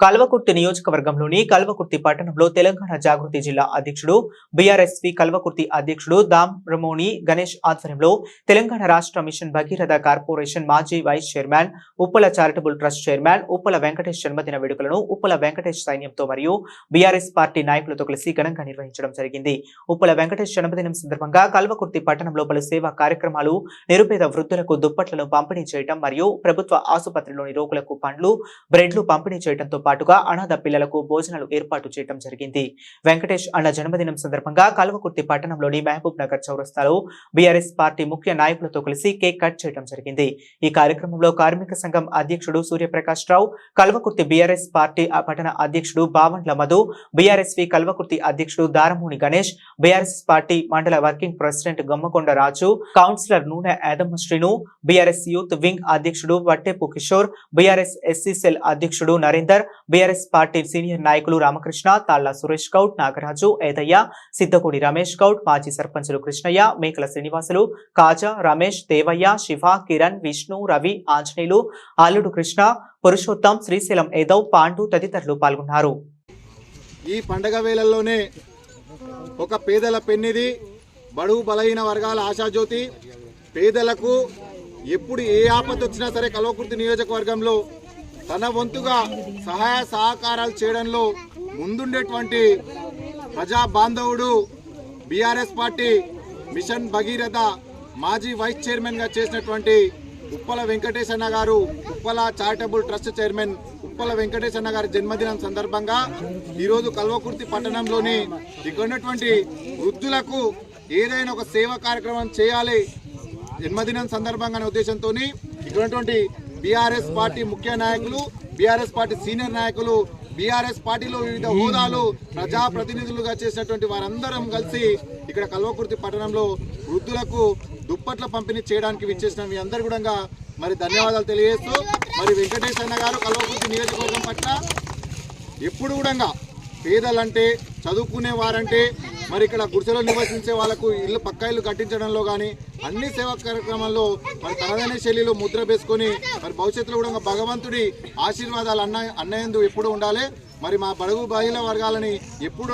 కల్వకుర్తి నియోజకవర్గంలోని కల్వకుర్తి పట్టణంలో తెలంగాణ జాగృతి జిల్లా అధ్యక్షుడు బీఆర్ఎస్పీ కల్వకుర్తి అధ్యక్షుడు దామ్రమోని గణేష్ ఆధ్వర్యంలో తెలంగాణ రాష్ట్ర మిషన్ భగీరథ కార్పొరేషన్ మాజీ vice chairman Uppala charitable trust chairman Uppala Venkatesh జన్మదిన వేడుకలను ఉప్పల వెంకటేష్ సైన్యంతో మరియు బీఆర్ఎస్ పార్టీ నాయకులతో కలిసి ఘనంగా నిర్వహించడం జరిగింది. ఉప్పల వెంకటేష్ జన్మదినం సందర్భంగా కల్వకుర్తి పట్టణంలో పలు సేవా కార్యక్రమాలు నిరుపేద వృద్ధులకు దుప్పట్లను పంపిణీ చేయడం మరియు ప్రభుత్వ ఆసుపత్రిలోని రోగులకు పండ్లు బ్రెడ్లు పంపిణీ చేయడంతో పాటుగా అనాథ పిల్లలకు భోజనాలు ఏర్పాటు చేయడం జరిగింది. వెంకటేష్ అన్న జన్మదినం సందర్భంగా కల్వకుర్తి పట్టణంలోని మహబూబ్ నగర్ చౌరస్తాలో బీఆర్ఎస్ పార్టీ ముఖ్య నాయకులతో కలిసి కేక్ కట్ చేయడం జరిగింది. ఈ కార్యక్రమంలో కార్మిక సంఘం అధ్యక్షుడు సూర్యప్రకాష్ రావు కల్వకుర్తి బీఆర్ఎస్ పార్టీ పట్టణ అధ్యక్షుడు బావండ్ల మధు బీఆర్ఎస్వి కల్వకుర్తి అధ్యక్షుడు దారమూని గణేష్ బీఆర్ఎస్ పార్టీ మండల working president Gammakonda Raju councillor Noone Yadamma Srinu BRS youth wing అధ్యక్షుడు Vattepu Kishore BRS SC cell అధ్యక్షుడు నరేందర్ బీఆర్ఎస్ పార్టీ సీనియర్ నాయకులు రామకృష్ణ తాళ్ళ సురేష్ గౌడ్ నాగరాజు ఏదయ్య సిద్ధకూడి రమేష్ గౌడ్ మాజీ సర్పంచులు కృష్ణయ్య మేకల శ్రీనివాసులు కాజా రమేష్ దేవయ్య శివ కిరణ్ విష్ణు రవి ఆంజనేయులు అల్లుడు కృష్ణ పురుషోత్తం శ్రీశైలం ఏదవ్ పాండు తదితరులు పాల్గొన్నారు. ఈ పండగ వేళల్లోనే ఒక పేదల పెన్నిది బడుగు బలహీన వర్గాల ఆశాజ్యోతి పేదలకు ఎప్పుడు ఏ ఆపద వచ్చినా సరే కలవకుర్తి నియోజకవర్గంలో తన వంతుగా సహాయ సహకారాలు చేయడంలో ముందుండేటువంటి ప్రజా బాంధవుడు బీఆర్ఎస్ పార్టీ మిషన్ భగీరథ మాజీ వైస్ చైర్మన్గా చేసినటువంటి ఉప్పల వెంకటేశన్న గారు Uppala charitable trust chairman Uppala Venkateshanna గారి జన్మదినం సందర్భంగా ఈరోజు కల్వకుర్తి పట్టణంలోని ఇక్కడ ఉన్నటువంటి వృద్ధులకు ఏదైనా ఒక సేవా కార్యక్రమం చేయాలి జన్మదినం సందర్భంగా ఉద్దేశంతో ఇక్కడ ఉన్నటువంటి బీఆర్ఎస్ పార్టీ ముఖ్య నాయకులు బీఆర్ఎస్ పార్టీ సీనియర్ నాయకులు బీఆర్ఎస్ పార్టీలో వివిధ హోదాలు ప్రజా ప్రతినిధులుగా చేసినటువంటి వారందరం కలిసి ఇక్కడ కల్వకుర్తి పట్టణంలో వృద్ధులకు దుప్పట్ల పంపిణీ చేయడానికి విచ్చేసిన మీ అందరు కూడా మరి ధన్యవాదాలు తెలియజేస్తూ మరి వెంకటేష్ అన్న గారు కల్వకుర్తి నియోజకవర్గం పట్ల ఎప్పుడు కూడా పేదలంటే చదువుకునే వారంటే మరి ఇక్కడ గుడిసెలో నివసించే వాళ్ళకు ఇల్లు పక్క ఇల్లు కట్టించడంలో కానీ అన్ని సేవా కార్యక్రమాల్లో మరి తనదైన శైలిలో ముద్ర వేసుకొని మరి భవిష్యత్తులో కూడా భగవంతుడి ఆశీర్వాదాలు అన్న అన్నయందు ఎప్పుడు ఉండాలి. మరి మా బడుగు బహిళ వర్గాలని ఎప్పుడు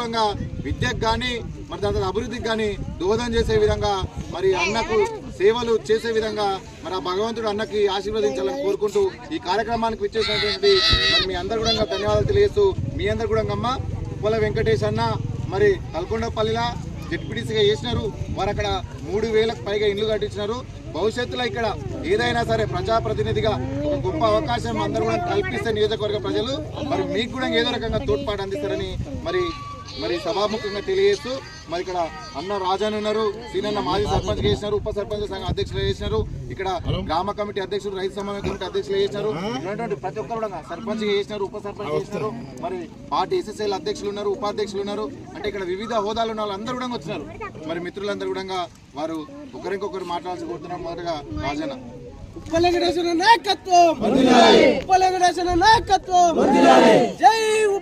విద్యకు కానీ మరి దాని తర్వాత అభివృద్ధికి కానీ దోహదం చేసే విధంగా మరి అన్నకు సేవలు చేసే విధంగా మరి ఆ భగవంతుడు అన్నకి ఆశీర్వదించాలని కోరుకుంటూ ఈ కార్యక్రమానికి విచ్చేసినటువంటి మరి మీ అందరు కూడా ధన్యవాదాలు తెలియజేస్తూ మీ అందరు కూడా అమ్మ ఉప్పల వెంకటేష్ అన్న మరి తలకొండపల్లిలా జెడ్పీటీసీగా చేసినారు. వారు అక్కడ మూడు వేలకు పైగా ఇండ్లు కట్టించినారు. భవిష్యత్తులో ఇక్కడ ఏదైనా సరే ప్రజాప్రతినిధిగా ఒక గొప్ప అవకాశం అందరూ కూడా కల్పిస్తే నియోజకవర్గ ప్రజలు మరి మీకు కూడా ఏదో రకంగా తోడ్పాటు అందిస్తారని మరి మరి సభాముఖంగా తెలియజేస్తూ మరి ఇక్కడ అన్న రాజన్ ఉన్నారు సీనన్న మాజీ సర్పంచ్ చేసినారు ఉప సర్పంచ్ సంఘ అధ్యక్షులు చేసినారు ఇక్కడ గ్రామ కమిటీ అధ్యక్షులు రైతు సమన్వయ కమిటీ అధ్యక్షులు చేసినారు. ఉన్నటువంటి ప్రతి ఒక్కరు కూడా సర్పంచ్ చేసినారు ఉప సర్పంచ్ చేసినారు. మరి పార్టీ ఎస్ఎస్ఎల్ అధ్యక్షులు ఉన్నారు ఉపాధ్యక్షులు ఉన్నారు. అంటే ఇక్కడ వివిధ హోదాలు ఉన్న వాళ్ళందరూ కూడా వచ్చినారు. మరి మిత్రులందరూ కూడా వారు ఒకరికొకరు మాట్లాడాల్సి కోరుతున్నారు మొదటగా రాజన్న. ఉప్పలగడేశ్వర నాయకత్వం! ఉప్పలగడేశ్వర నాయకత్వం! జై